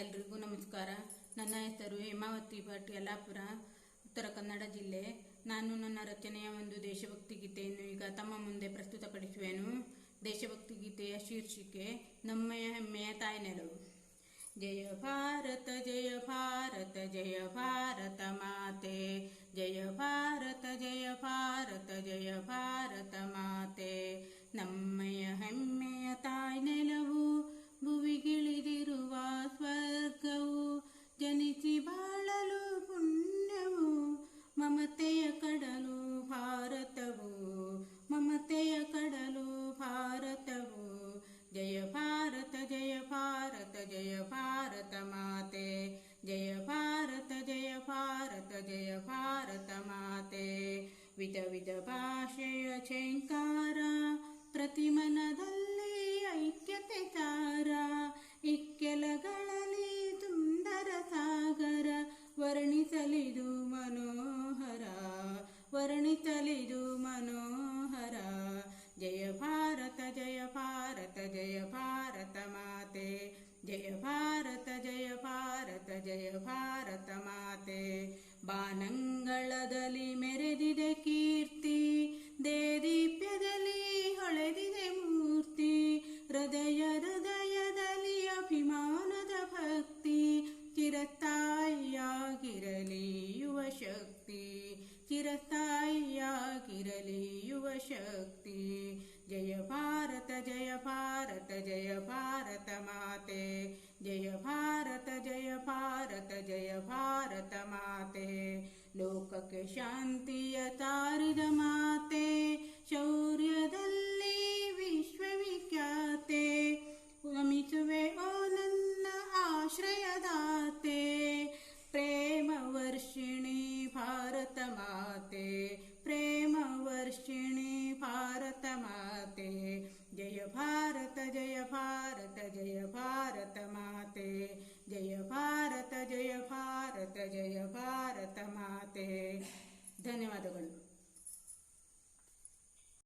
ಎಲ್ರಿಗೂ ನಮಸ್ಕಾರ. ನನ್ನ ಹೆಸರು ಹೇಮಾವತಿ ಭಟ್, ಯಲ್ಲಾಪುರ, ಉತ್ತರ ಕನ್ನಡ ಜಿಲ್ಲೆ. ನಾನು ನನ್ನ ರಚನೆಯ ಒಂದು ದೇಶಭಕ್ತಿ ಗೀತೆಯನ್ನು ಈಗ ತಮ್ಮ ಮುಂದೆ ಪ್ರಸ್ತುತಪಡಿಸುವೆನು. ದೇಶಭಕ್ತಿ ಗೀತೆಯ ಶೀರ್ಷಿಕೆ ನಮ್ಮ ಹೆಮ್ಮೆಯ ತಾಯ್ನೆಲವು ಜಯ ಭಾರತ ಜಯ ಭಾರತ ಜಯ ಭಾರತ ಮಾತೆ. ಜಯ ಭಾರತ ಜಯ ಭಾರತ ಜಯ ಭಾರತ ಮಮತೆಯ ಕಡಲು ಭಾರತವು, ಮಮತೆಯ ಕಡಲು ಭಾರತವು. ಜಯ ಭಾರತ ಜಯ ಭಾರತ ಜಯ ಭಾರತ ಮಾತೆ. ಜಯ ಭಾರತ ಜಯ ಭಾರತ ಜಯ ಭಾರತ ಮಾತೆ. ವಿಧ ವಿಧ ಭಾಷೆಯ ಛೇಂಕಾರ ವರ್ಣಿಸಲಿದು ಮನೋಹರ ಜಯ ಭಾರತ ಜಯ ಭಾರತ ಜಯ ಭಾರತ ಮಾತೆ ಜಯ ಭಾರತ ಜಯ ಭಾರತ ಜಯ ಭಾರತ ಮಾತೆ ಬಾನಂಗಳದಲ್ಲಿ ಮೆರೆದಿದೆ ಕೀರ್ತಿ ದೇದೀಪ್ಯದಲ್ಲಿ ಹೊಳೆದಿದೆ ಮೂರ್ತಿ ಹೃದಯ ಹೃದಯದಲ್ಲಿ ಅಭಿಮಾನದ ಭಕ್ತಿ ಚಿರಸ್ಥಾಯಿಯಾಗಿರಲಿ ಯುವ ಶಕ್ತಿ ಚಿರಸ್ಥಾಯಿಯಾಗಿರಲಿ ಯುವ ಶಕ್ತಿ ಜಯ ಭಾರತ ಜಯ ಭಾರತ ಜಯ ಭಾರತ ಮಾತೆ ಜಯ ಭಾರತ ಜಯ ಭಾರತ ಜಯ ಭಾರತ ಮಾತೆ ಲೋಕಕ್ಕೆ ಶಾಂತಿಯ ತಾರಿದ ಮಾತೆ ಶೌರ್ಯದಲ್ಲಿ ವಿಶ್ವವಿಖ್ಯಾತೆ ನಮಿಸುವೆ ಓ ನನ್ನ ಆಶ್ರಯದಾತೆ ಪ್ರೇಮ ವರ್ಷಿಣಿ ಭಾರತ ಮಾತೆ भारत जय भारत जय भारत मा